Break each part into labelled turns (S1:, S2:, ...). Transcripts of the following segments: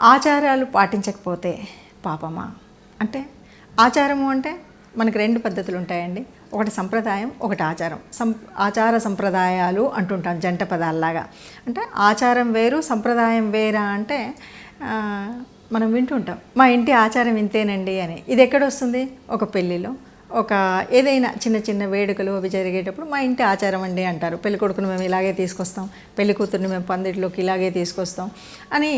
S1: ఆచారాలు పాటించకపోతే పాపమా? అంటే ఆచారము అంటే మనకు రెండు పద్ధతులు ఉంటాయండి. ఒకటి సంప్రదాయం ఒకటి ఆచారం. సం ఆచార సంప్రదాయాలు అంటుంటాం జంట పదాల్లాగా. అంటే ఆచారం వేరు సంప్రదాయం వేరా అంటే మనం వింటుంటాం. మా ఇంటి ఆచారం ఇంతేనండి అని. ఇది ఎక్కడ వస్తుంది? ఒక పెళ్ళిలో. ఒక ఏదైనా చిన్న చిన్న వేడుకలు అవి జరిగేటప్పుడు మా ఇంటి ఆచారం అండి అంటారు. పెళ్ళి కొడుకును మేము ఇలాగే తీసుకొస్తాం. పెళ్ళి కూతుర్ని మేము పందిట్లోకి ఇలాగే తీసుకొస్తాం అని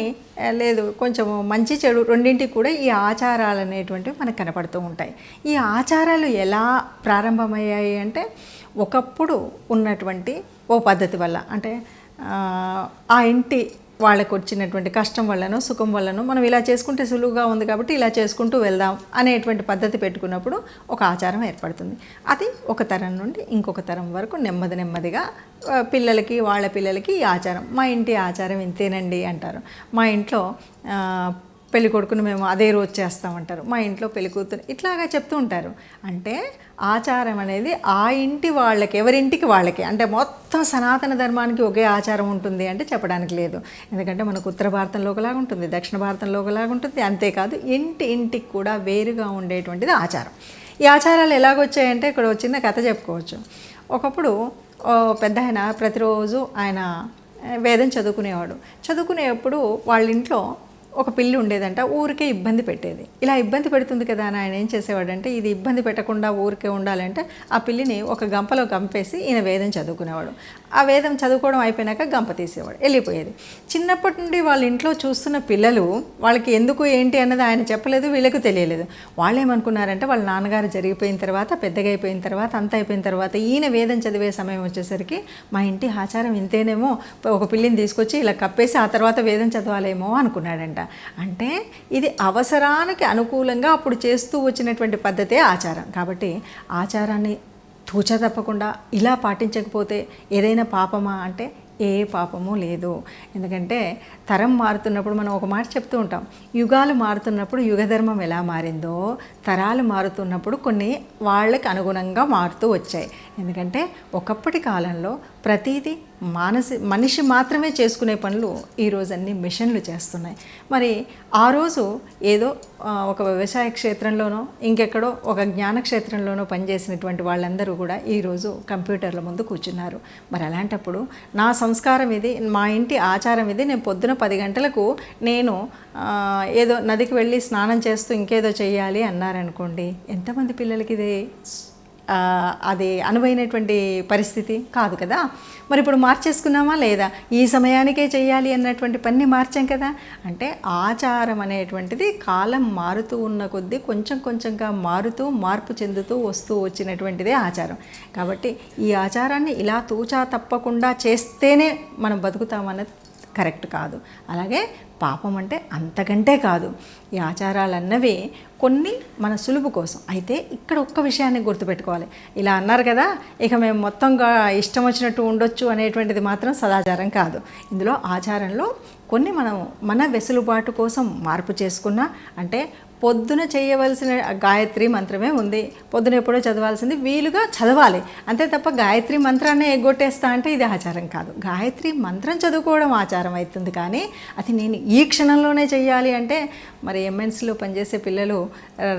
S1: లేదు కొంచెం మంచి చెడు రెండింటికి కూడా ఈ ఆచారాలు అనేటువంటివి మనకు కనపడుతూ ఉంటాయి. ఈ ఆచారాలు ఎలా ప్రారంభమయ్యాయి అంటే ఒకప్పుడు ఉన్నటువంటి ఓ పద్ధతి వల్ల అంటే ఆ, ఇంటి వాళ్ళకు వచ్చినటువంటి కష్టం వల్లనో సుఖం వల్లనో మనం ఇలా చేసుకుంటే సులువుగా ఉంది కాబట్టి ఇలా చేసుకుంటూ వెళ్దాం అనేటువంటి పద్ధతి పెట్టుకున్నప్పుడు ఒక ఆచారం ఏర్పడుతుంది. అది ఒక తరం నుండి ఇంకొక తరం వరకు నెమ్మది నెమ్మదిగా పిల్లలకి వాళ్ళ పిల్లలకి ఈ ఆచారం మా ఇంటి ఆచారం ఇంతేనండి అంటారు. మా ఇంట్లో పెళ్ళి కొడుకుని మేము అదే రోజు చేస్తామంటారు. మా ఇంట్లో పెళ్ళి కూతురు ఇట్లాగా చెప్తూ ఉంటారు. అంటే ఆచారం అనేది ఆ ఇంటి వాళ్ళకి ఎవరింటికి వాళ్ళకి. అంటే మొత్తం సనాతన ధర్మానికి ఒకే ఆచారం ఉంటుంది అంటే చెప్పడానికి లేదు. ఎందుకంటే మనకు ఉత్తర భారతంలో ఒకలాగా ఉంటుంది దక్షిణ భారతంలో ఒకలాగా ఉంటుంది అంతేకాదు ఇంటి ఇంటికి కూడా వేరుగా ఉండేటువంటిది ఆచారం. ఈ ఆచారాలు ఎలాగొచ్చాయంటే ఇక్కడ వచ్చిన కథ చెప్పుకోవచ్చు. ఒకప్పుడు పెద్ద ఆయన ప్రతిరోజు ఆయన వేదం చదువుకునేవాడు. చదువుకునేప్పుడు వాళ్ళ ఇంట్లో ఒక పిల్లి ఉండేదంట ఊరికే ఇబ్బంది పెట్టేది. ఇలా ఇబ్బంది పెడుతుంది కదా అని ఆయన ఏం చేసేవాడంటే ఇది ఇబ్బంది పెట్టకుండా ఊరికే ఉండాలంటే ఆ పిల్లిని ఒక గంపలో గంపేసి ఈయన వేదం చదువుకునేవాడు. ఆ వేదం చదువుకోవడం అయిపోయినాక గంప తీసేవాడు వెళ్ళిపోయేది. చిన్నప్పటి నుండి వాళ్ళ ఇంట్లో చూస్తున్న పిల్లలు వాళ్ళకి ఎందుకు ఏంటి అన్నది ఆయన చెప్పలేదు వీళ్ళకు తెలియలేదు. వాళ్ళు ఏమనుకున్నారంటే వాళ్ళ నాన్నగారు జరిగిపోయిన తర్వాత పెద్దగా అయిపోయిన తర్వాత అంత అయిపోయిన తర్వాత ఈయన వేదం చదివే సమయం వచ్చేసరికి మా ఇంటి ఆచారం ఇంతేనేమో ఒక పిల్లిని తీసుకొచ్చి ఇలా కప్పేసి ఆ తర్వాత వేదం చదవాలేమో అనుకున్నాడంట. అంటే ఇది అవసరానికి అనుకూలంగా అప్పుడు చేస్తూ వచ్చినటువంటి పద్ధతే ఆచారం. కాబట్టి ఆచారాన్ని తూచ తప్పకుండా ఇలా పాటించకపోతే ఏదైనా పాపమా అంటే ఏ పాపము లేదు. ఎందుకంటే తరం మారుతున్నప్పుడు మనం ఒక మాట చెప్తూ ఉంటాం. యుగాలు మారుతున్నప్పుడు యుగధర్మం ఎలా మారిందో తరాలు మారుతున్నప్పుడు కొన్ని వాళ్ళకి అనుగుణంగా మారుతూ వచ్చాయి. ఎందుకంటే ఒకప్పటి కాలంలో ప్రతిదీ మానసి మనిషి మాత్రమే చేసుకునే పనులు ఈరోజు అన్ని మిషన్లు చేస్తున్నాయి. మరి ఆ రోజు ఏదో ఒక వ్యవసాయ క్షేత్రంలోనో ఇంకెక్కడో ఒక జ్ఞాన క్షేత్రంలోనో పనిచేసినటువంటి వాళ్ళందరూ కూడా ఈరోజు కంప్యూటర్ల ముందు కూర్చున్నారు. మరి అలాంటప్పుడు నా సంస్కారం ఇది మా ఇంటి ఆచారం ఇది నేను పొద్దున పది గంటలకు నేను ఏదో నదికి వెళ్ళి స్నానం చేస్తూ ఇంకేదో చేయాలి అన్నారనుకోండి ఎంతమంది పిల్లలకి ఇది? అది అనువైనటువంటి పరిస్థితి కాదు కదా? మరి ఇప్పుడు మార్చేసుకున్నామా లేదా? ఈ సమయానికే చేయాలి అన్నటువంటి పని మార్చాం కదా? అంటే ఆచారం అనేటువంటిది కాలం మారుతూ ఉన్న కొద్దీ కొంచెం కొంచెంగా మారుతూ మార్పు చెందుతూ వస్తూ వచ్చినటువంటిదే ఆచారం. కాబట్టి ఈ ఆచారాన్ని ఇలా తూచా తప్పకుండా చేస్తేనే మనం బతుకుతామన్నది కరెక్ట్ కాదు. అలాగే పాపం అంటే అంతకంటే కాదు. ఈ ఆచారాలన్నవి కొన్ని మన సులువు కోసం. అయితే ఇక్కడ ఒక్క విషయాన్ని గుర్తుపెట్టుకోవాలి. ఇలా అన్నారు కదా ఇక మేము మొత్తంగా ఇష్టం వచ్చినట్టు ఉండొచ్చు అనేటువంటిది మాత్రం సదాచారం కాదు. ఇందులో ఆచారంలో కొన్ని మనం మన వెసులుబాటు కోసం మార్పు చేసుకున్నా అంటే పొద్దున చేయవలసిన గాయత్రి మంత్రమే ఉంది. పొద్దున ఎప్పుడో చదవాల్సింది వీలుగా చదవాలి. అంతే తప్ప గాయత్రి మంత్రాన్ని ఎగ్గొట్టేస్తా అంటే ఇది ఆచారం కాదు. గాయత్రి మంత్రం చదువుకోవడం ఆచారం అవుతుంది కానీ అది నేను ఈ క్షణంలోనే చేయాలి అంటే మరి ఎంఎన్సీలో పనిచేసే పిల్లలు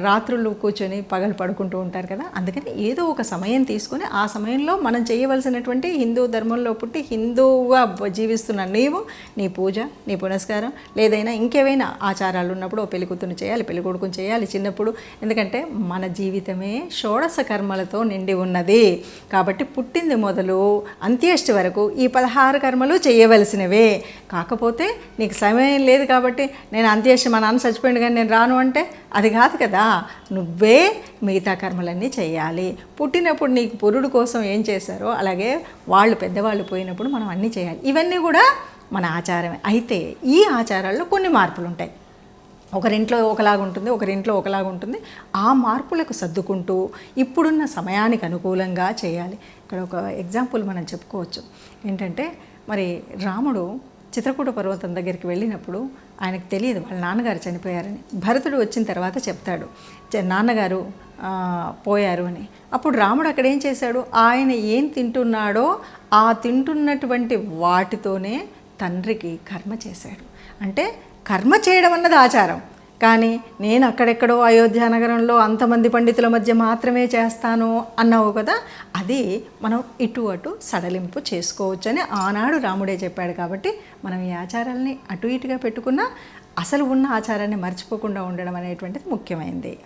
S1: రాత్రులు కూర్చొని పగలు పడుకుంటూ ఉంటారు కదా. అందుకని ఏదో ఒక సమయం తీసుకొని ఆ సమయంలో మనం చేయవలసినటువంటి హిందూ ధర్మంలో పుట్టి హిందువుగా జీవిస్తున్న నీవు నీ పూజ నీ పునస్కారం లేదైనా ఇంకేవైనా ఆచారాలు ఉన్నప్పుడు ఓ పెళ్ళి కూతురు చేయాలి. పెళ్ళి కొడుకుని చేయాలి చిన్నప్పుడు. ఎందుకంటే మన జీవితమే షోడశ కర్మలతో నిండి ఉన్నది. కాబట్టి పుట్టింది మొదలు అంత్యేష్టి వరకు ఈ పదహారు కర్మలు చేయవలసినవే. కాకపోతే నీకు సమయం లేదు కాబట్టి నేను అంత్యేష్టి మా నాన్న చచ్చిపోయింది కానీ నేను రాను అంటే అది కాదు కదా. నువ్వే మిగతా కర్మలన్నీ చేయాలి. పుట్టినప్పుడు నీకు పురుడు కోసం ఏం చేశారో అలాగే వాళ్ళు పెద్దవాళ్ళు పోయినప్పుడు మనం అన్నీ చేయాలి. ఇవన్నీ కూడా మన ఆచారమే. అయితే ఈ ఆచారాల్లో కొన్ని మార్పులు ఉంటాయి ఒకరింట్లో ఒకలాగా ఉంటుంది ఒకరింట్లో ఒకలాగా ఉంటుంది. ఆ మార్పులకు సర్దుకుంటూ ఇప్పుడున్న సమయానికి అనుకూలంగా చేయాలి. ఇక్కడ ఒక ఎగ్జాంపుల్ మనం చెప్పుకోవచ్చు. ఏంటంటే మరి రాముడు చిత్రకూట పర్వతం దగ్గరికి వెళ్ళినప్పుడు ఆయనకు తెలియదు వాళ్ళ నాన్నగారు చనిపోయారని. భరతుడు వచ్చిన తర్వాత చెప్తాడు "చ- నాన్నగారు పోయారు అని. అప్పుడు రాముడు అక్కడ ఏం చేశాడు? ఆయన ఏం తింటున్నాడో ఆ తింటున్నటువంటి వాటితోనే తండ్రికి కర్మ చేశాడు. అంటే కర్మ చేయడం అన్నది ఆచారం. కానీ నేను అక్కడెక్కడో అయోధ్య నగరంలో అంతమంది పండితుల మధ్య మాత్రమే చేస్తాను అన్నావు కదా అది మనం ఇటు అటు సడలింపు చేసుకోవచ్చని ఆనాడు రాముడే చెప్పాడు కాబట్టి మనం ఈ ఆచారాల్ని అటు ఇటుగా పెట్టుకున్నా అసలు ఉన్న ఆచారాన్ని మర్చిపోకుండా ఉండడం అనేటువంటిది ముఖ్యమైనది